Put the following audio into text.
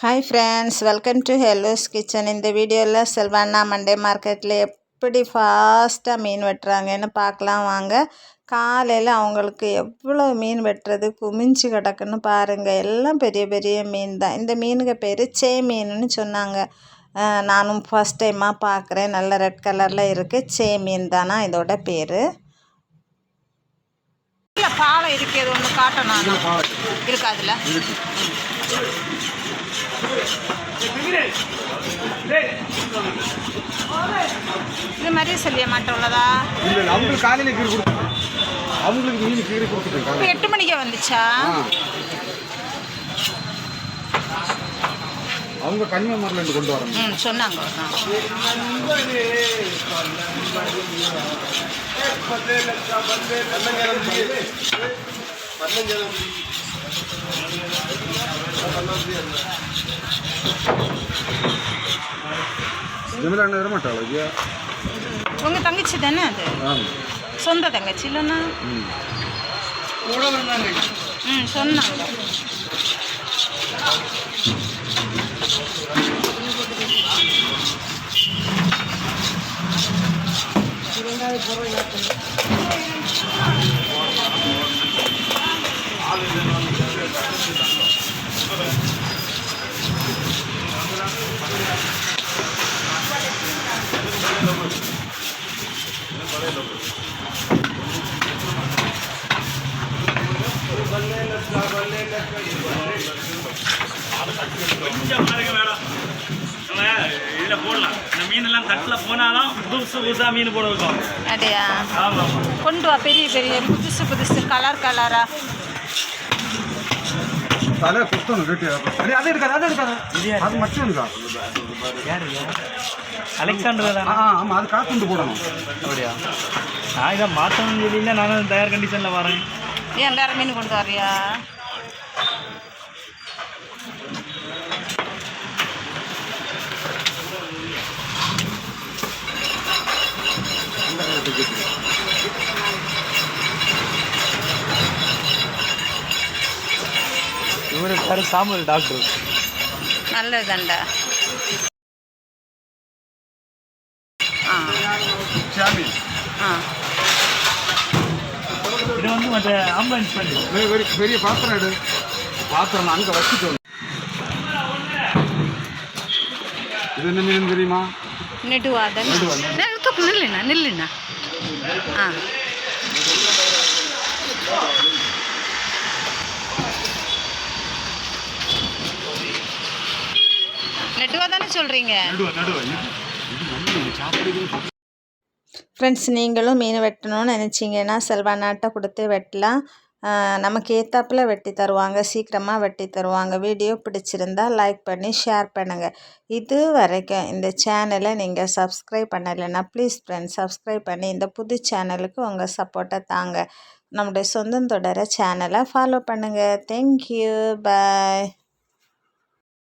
Hi friends welcome to hello's kitchen இந்த வீடியோவில் செல்வானா Monday மார்க்கெட்டில் எப்படி ஃபாஸ்ட்டாக மீன் வெட்டுறாங்கன்னு பார்க்கலாம் வாங்க. காலையில் அவங்களுக்கு எவ்வளோ மீன் வெட்டுறது குமிஞ்சு கிடக்குன்னு பாருங்கள் எல்லாம் பெரிய பெரிய மீன் தான் இந்த மீனுக்கு பேர் சே மீனுன்னு சொன்னாங்க. நானும் ஃபஸ்ட் டைமாக பார்க்குறேன் நல்ல ரெட் கலரில் இருக்குது சே மீன் தானா இதோட பேர்? பாலை இருக்கிறது ஒன்று காட்டணும். இருக்காதுல்ல இது மாதிரி சொல்லிய மாட்டோம் உள்ளதா? இல்லை அவங்களுக்கு காலையில் கீரை கொடுத்து அவங்களுக்கு மீன் கீரை இப்போ எட்டு மணிக்கே வந்துச்சா? அவங்க கன்னியாகுமரியிலேருந்து கொண்டு வராங்க ம் சொன்னாங்க. ஜெமிலா அண்ணன் வர மாட்டாளா ஐயா உங்கள் தங்கச்சி தானே அது? சொந்த தங்கச்சி இல்லைன்னா? ம். ம் சொன்னாங்க கொஞ்சம் பாருங்க இதில் போடலாம் இந்த மீனெல்லாம் தட்டில் போனாலும் புதுசு புதுசாக மீன் போட வைக்கும் அப்படியா? ஆமாம் கொண்டு வா பெரிய பெரிய புதுசு புதுசு கலர் கலரா தலை குத்தணும் அது எடுக்காது அது எடுக்காது. அது மட்டும் இருக்கா அலெக்சாண்டர் ஆ ஆமாம் அது காத்துண்டு போடணும். அப்படியா? நான் இதை மாற்றணும்னு சொல்லி நானும் தயார் கண்டிஷனில் வரேன். ஏன் வேற மீன் கொண்டு வரியா இவரு பேர் சாமுவல் டாக்டர் நல்லதுண்டா ஆ இது வந்து மற்ற ஆம்புலன்ஸ் பண்ணி. பெரிய பெரிய பாத்திரம் எடு. பாத்திரம் அங்கே வச்சுட்டு இது என்ன மீன் தெரியுமா? நெடுவாதன் நெடுவாதன். தூக்கு நில்லுண்ணா நில்லுண்ணா. ஆ. நெட்டுவா தானே சொல்கிறீங்க ஃப்ரெண்ட்ஸ் நீங்களும் மீன் வெட்டணும்னு நினச்சிங்கன்னா செல்வானாட்ட கொடுத்து வெட்டலாம். நமக்கு ஏத்தாப்பில் வெட்டி தருவாங்க சீக்கிரமாக வெட்டி தருவாங்க. வீடியோ பிடிச்சிருந்தா லைக் பண்ணி ஷேர் பண்ணுங்கள் இது வரைக்கும் இந்த சேனலை நீங்கள் சப்ஸ்கிரைப் பண்ணலைன்னா ப்ளீஸ் ஃப்ரெண்ட்ஸ் சப்ஸ்கிரைப் பண்ணி இந்த புது சேனலுக்கு உங்கள் சப்போர்ட்டை தாங்க. நம்முடைய சொந்தம் தொடர சேனலை ஃபாலோ பண்ணுங்கள் தேங்க்யூ பாய்